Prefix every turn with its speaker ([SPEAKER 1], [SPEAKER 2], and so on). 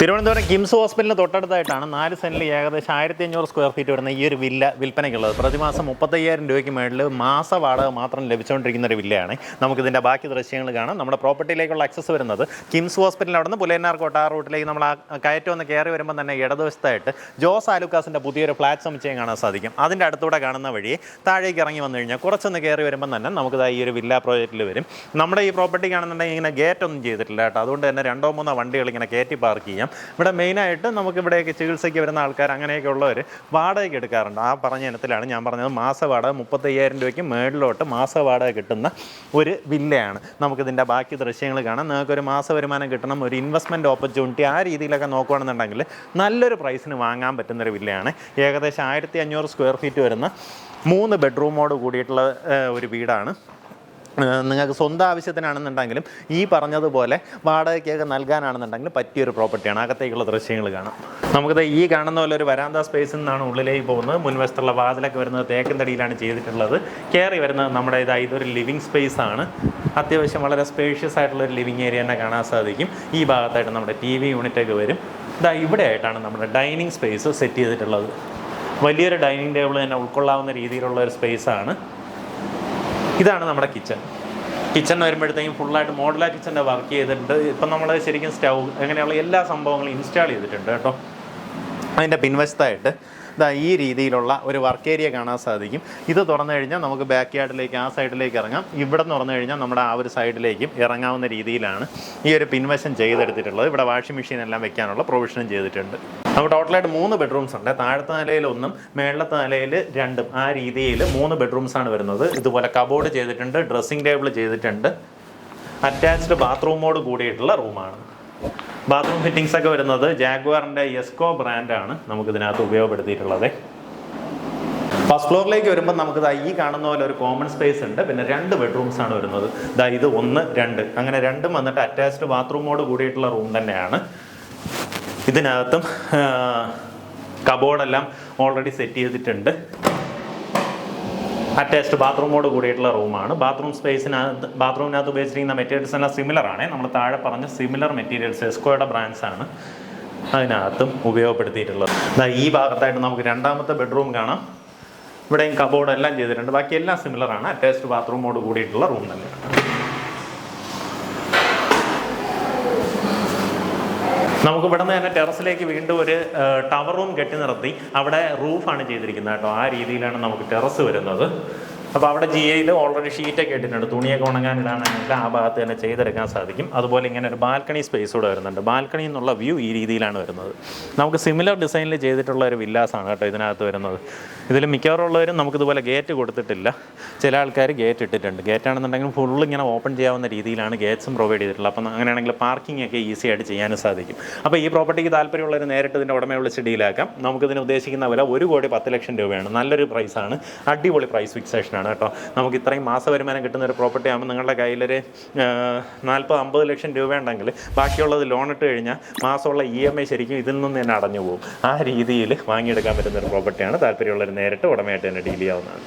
[SPEAKER 1] തിരുവനന്തപുരം കിംസ് ഹോസ്പിറ്റലിന് തൊട്ടടുത്തായിട്ടാണ് നാല് സെന്റിൽ ഏകദേശം ആയിരത്തി അഞ്ഞൂറ് സ്ക്വയർ ഫീറ്റ് വരുന്ന ഈ ഒരു വില്ല വിൽപ്പനയ്ക്കുള്ളത്. പ്രതിമാസം മുപ്പത്തയ്യായിരം രൂപയ്ക്ക് മേളിൽ മാസ വാടക മാത്രം ലഭിച്ചുകൊണ്ടിരിക്കുന്ന ഒരു വില്ലയാണ്. നമുക്കിതിന്റെ ബാക്കി ദൃശ്യങ്ങൾ കാണാം. നമ്മുടെ പ്രോപ്പർട്ടിയിലേക്കുള്ള ആക്സസ് വരുന്നത് കിംസ് ഹോസ്പിറ്റലിൽ അവിടെ നിന്ന് പുലയനാർ കോട്ട റൂട്ടിലേക്ക് നമ്മൾ ആ കയറ്റം ഒന്ന് കയറി വരുമ്പോൾ തന്നെ ഇടതുവശത്തായിട്ട് ജോസ് ആലുക്കാസിന്റെ പുതിയൊരു ഫ്ലാറ്റ് സമുച്ചയം കാണാൻ സാധിക്കും. അതിന്റെ അടുത്തൂടെ കാണുന്ന വഴി താഴേക്ക് ഇറങ്ങി വന്നു കഴിഞ്ഞാൽ കുറച്ചൊന്ന് കയറി വരുമ്പോൾ തന്നെ നമുക്ക് ഈ ഒരു വില്ല പ്രോജക്റ്റിൽ വരും. നമ്മുടെ ഈ പ്രോപ്പർട്ടി കാണുന്നുണ്ടെങ്കിൽ ഇങ്ങനെ ഗേറ്റ് ഒന്നും ചെയ്തിട്ടില്ല കേട്ടോ. അതുകൊണ്ട് തന്നെ രണ്ടോ മൂന്നോ വണ്ടികൾ ഇങ്ങനെ കയറ്റി പാർക്ക് ചെയ്യാം. ഇവിടെ മെയിനായിട്ട് നമുക്ക് ഇവിടെയൊക്കെ ചികിത്സയ്ക്ക് വരുന്ന ആൾക്കാർ അങ്ങനെയൊക്കെ ഉള്ളവർ വാടകയ്ക്ക് എടുക്കാറുണ്ട്. ആ പറഞ്ഞ ഇനത്തിലാണ് ഞാൻ പറഞ്ഞത് മാസ വാടക മുപ്പത്തയ്യായിരം രൂപയ്ക്ക് മേളിലോട്ട് മാസ വാടക കിട്ടുന്ന ഒരു വില്ലയാണ്. നമുക്കിതിന്റെ ബാക്കി ദൃശ്യങ്ങൾ കാണാം. നിങ്ങൾക്കൊരു മാസ വരുമാനം കിട്ടണം ഒരു ഇൻവെസ്റ്റ്മെന്റ് ഓപ്പർച്യൂണിറ്റി ആ രീതിയിലൊക്കെ നോക്കുകയാണെന്നുണ്ടെങ്കിൽ നല്ലൊരു പ്രൈസിന് വാങ്ങാൻ പറ്റുന്ന ഒരു വില്ലയാണ്. ഏകദേശം ആയിരത്തി അഞ്ഞൂറ് സ്ക്വയർ ഫീറ്റ് വരുന്ന മൂന്ന് ബെഡ്റൂമോട് കൂടിയിട്ടുള്ള ഒരു വീടാണ്. നിങ്ങൾക്ക് സ്വന്തം ആവശ്യത്തിനാണെന്നുണ്ടെങ്കിലും ഈ പറഞ്ഞതുപോലെ വാടകയ്ക്കൊക്കെ നൽകാനാണെന്നുണ്ടെങ്കിലും പറ്റിയൊരു പ്രോപ്പർട്ടിയാണ്. അകത്തേക്കുള്ള ദൃശ്യങ്ങൾ കാണാം. നമുക്കിത് ഈ കാണുന്ന പോലെ ഒരു വരാന്ത സ്പേസിൽ നിന്നാണ് ഉള്ളിലേക്ക് പോകുന്നത്. മുൻവശത്തുള്ള വാതിലൊക്കെ വരുന്നത് തേക്കൻ തടിയിലാണ് ചെയ്തിട്ടുള്ളത്. കയറി വരുന്നത് നമ്മുടെ ഇതാ ഇതൊരു ലിവിങ് സ്പേസ് ആണ്. അത്യാവശ്യം വളരെ സ്പേഷ്യസ് ആയിട്ടുള്ള ഒരു ലിവിങ് ഏരിയ തന്നെ കാണാൻ സാധിക്കും. ഈ ഭാഗത്തായിട്ട് നമ്മുടെ ടി വി യൂണിറ്റൊക്കെ വരും. ഇതാ ഇവിടെ ആയിട്ടാണ് നമ്മുടെ ഡൈനിങ് സ്പേസ് സെറ്റ് ചെയ്തിട്ടുള്ളത്. വലിയൊരു ഡൈനിങ് ടേബിൾ തന്നെ ഉൾക്കൊള്ളാവുന്ന രീതിയിലുള്ള ഒരു സ്പേസ് ആണ്. ഇതാണ് നമ്മുടെ കിച്ചൺ. കിച്ചൺ വരുമ്പോഴത്തേക്കും ഫുള്ളായിട്ട് മോഡുലാർ കിച്ചന്റെ വർക്ക് ചെയ്തിട്ടുണ്ട്. ഇപ്പം നമ്മൾ ശരിക്കും സ്റ്റൗ അങ്ങനെയുള്ള എല്ലാ സംഭവങ്ങളും ഇൻസ്റ്റാൾ ചെയ്തിട്ടുണ്ട് കേട്ടോ. അതിന്റെ പിൻവശത്തായിട്ട് ഇതാ ഈ രീതിയിലുള്ള ഒരു വർക്ക് ഏരിയ കാണാൻ സാധിക്കും. ഇത് തുറന്നു കഴിഞ്ഞാൽ നമുക്ക് ബാക്ക് യാർഡിലേക്ക് ആ സൈഡിലേക്ക് ഇറങ്ങാം. ഇവിടെ തുറന്നു കഴിഞ്ഞാൽ നമ്മുടെ ആ ഒരു സൈഡിലേക്കും ഇറങ്ങാവുന്ന രീതിയിലാണ് ഈ ഒരു പിൻവശം ചെയ്തെടുത്തിട്ടുള്ളത്. ഇവിടെ വാഷിംഗ് മെഷീൻ എല്ലാം വെക്കാനുള്ള പ്രൊവിഷനും ചെയ്തിട്ടുണ്ട്. നമുക്ക് ടോട്ടലായിട്ട് മൂന്ന് ബെഡ്റൂംസ് ഉണ്ട്. താഴത്തെ നിലയിൽ ഒന്നും മേളത്തെ നിലയിൽ രണ്ടും. ആ രീതിയിൽ മൂന്ന് ബെഡ്റൂംസ് ആണ് വരുന്നത്. ഇതുപോലെ കബോർഡ് ചെയ്തിട്ടുണ്ട് ഡ്രസ്സിംഗ് ടേബിൾ ചെയ്തിട്ടുണ്ട്. അറ്റാച്ച്ഡ് ബാത്റൂമോട് കൂടിയിട്ടുള്ള റൂമാണ് ബാത്റൂം ഫിറ്റിംഗ്സ് ഒക്കെ വരുന്നത് ജാഗ്വാറിന്റെ എസ്കോ ബ്രാൻഡാണ് നമുക്ക് ഇതിനകത്ത് ഉപയോഗപ്പെടുത്തിയിട്ടുള്ളത്. ഫസ്റ്റ് ഫ്ലോറിലേക്ക് വരുമ്പോൾ നമുക്ക് ദാ ഈ കാണുന്ന പോലെ ഒരു കോമൺ സ്പേസ് ഉണ്ട്. പിന്നെ രണ്ട് ബെഡ്റൂംസ് ആണ് വരുന്നത്. ദാ ഇത് ഒന്ന് രണ്ട്. അങ്ങനെ രണ്ടും വന്നിട്ട് അറ്റാച്ച്ഡ് ബാത്റൂമോട് കൂടിയിട്ടുള്ള റൂം തന്നെയാണ്. ഇതിനകത്തും കബോർഡെല്ലാം ഓൾറെഡി സെറ്റ് ചെയ്തിട്ടുണ്ട്. അറ്റാച്ച്ഡ് ബാത്റൂമോട് കൂടിയിട്ടുള്ള റൂമാണ്. ബാത്റൂം സ്പേസിനകത്ത് ബാത്റൂമിനകത്ത് ഉപയോഗിച്ചിരിക്കുന്ന മെറ്റീരിയൽസ് എല്ലാം സിമിലർ ആണ്. നമ്മൾ താഴെ പറഞ്ഞ സിമിലർ മെറ്റീരിയൽസ് എസ്കോയുടെ ബ്രാൻഡ്സ് ആണ് അതിനകത്തും ഉപയോഗപ്പെടുത്തിയിട്ടുള്ളത്. ഈ ഭാഗത്തായിട്ട് നമുക്ക് രണ്ടാമത്തെ ബെഡ്റൂം കാണാം. ഇവിടെയും കബോർഡ് എല്ലാം ചെയ്തിട്ടുണ്ട്. ബാക്കി എല്ലാം സിമിലർ ആണ്. അറ്റാച്ച്ഡ് ബാത്റൂമോട് കൂടിയിട്ടുള്ള റൂം തന്നെയാണ് നമുക്ക് ഇവിടെ നിന്ന് തന്നെ ടെറസിലേക്ക് വീണ്ടും ഒരു ടവർ റൂം കെട്ടി നിർത്തി. അവിടെ റൂഫാണ് ചെയ്തിരിക്കുന്നത് കേട്ടോ. ആ രീതിയിലാണ് നമുക്ക് ടെറസ് വരുന്നത്. അപ്പോൾ അവിടെ ജി ഐയിൽ ഓൾറെഡി ഷീറ്റൊക്കെ ഇട്ടിട്ടുണ്ട്. തുണിയൊക്കെ ഉണങ്ങാൻ ആ ഭാഗത്ത് തന്നെ ചെയ്തെടുക്കാൻ സാധിക്കും. അതുപോലെ ഇങ്ങനെ ഒരു ബാൽക്കണി സ്പേസ് കൂടെ വരുന്നുണ്ട്. ബാൽക്കണി എന്നുള്ള വ്യൂ ഈ രീതിയിലാണ് വരുന്നത്. നമുക്ക് സിമിലർ ഡിസൈനിൽ ചെയ്തിട്ടുള്ള ഒരു വില്ലാസാണ് കേട്ടോ ഇതിനകത്ത് വരുന്നത്. ഇതിൽ മിക്കവാറും ഉള്ളവരും നമുക്കിതുപോലെ ഗേറ്റ് കൊടുത്തിട്ടില്ല. ചില ആൾക്കാർ ഗേറ്റ് ഇട്ടിട്ടുണ്ട്. ഗേറ്റ് ആണെന്നുണ്ടെങ്കിൽ ഫുള്ള് ഇങ്ങനെ ഓപ്പൺ ചെയ്യാവുന്ന രീതിയിലാണ് ഗേറ്റ്സും പ്രൊവൈഡ് ചെയ്തിട്ടുള്ളത്. അപ്പം അങ്ങനെയാണെങ്കിൽ പാർക്കിംഗ് ഒക്കെ ഈസി ആയിട്ട് ചെയ്യാനും സാധിക്കും. അപ്പോൾ ഈ പ്രോപ്പർട്ടിക്ക് താല്പര്യമുള്ളവർ നേരിട്ട് ഇതിന്റെ ഉടമയെ വിളിച്ച് ഡീലാക്കാം നമുക്കിതിന് ഉദ്ദേശിക്കുന്ന വില ഒരു കോടി പത്ത് ലക്ഷം രൂപയാണ്. നല്ലൊരു പ്രൈസാണ് അടിപൊളി പ്രൈസ് ഫിക്സേഷനാണ് കേട്ടോ. നമുക്ക് ഇത്രയും മാസ വരുമാനം കിട്ടുന്ന ഒരു പ്രോപ്പർട്ടി ആകുമ്പോൾ നിങ്ങളുടെ കയ്യിലൊരു നാൽപ്പത് അമ്പത് ലക്ഷം രൂപ ഉണ്ടെങ്കിൽ ബാക്കിയുള്ളത് ലോൺ ഇട്ട് കഴിഞ്ഞാൽ മാസമുള്ള ഇ എം ഐ ശരിക്കും ഇതിൽ നിന്ന് തന്നെ അടഞ്ഞു പോകും. ആ രീതിയിൽ വാങ്ങിയെടുക്കാൻ പറ്റുന്ന ഒരു പ്രോപ്പർട്ടിയാണ് താല്പര്യമുള്ളവർ നേരിട്ട് ഉടമയായിട്ട് തന്നെ ഡീൽ ചെയ്യാവുന്നതാണ്.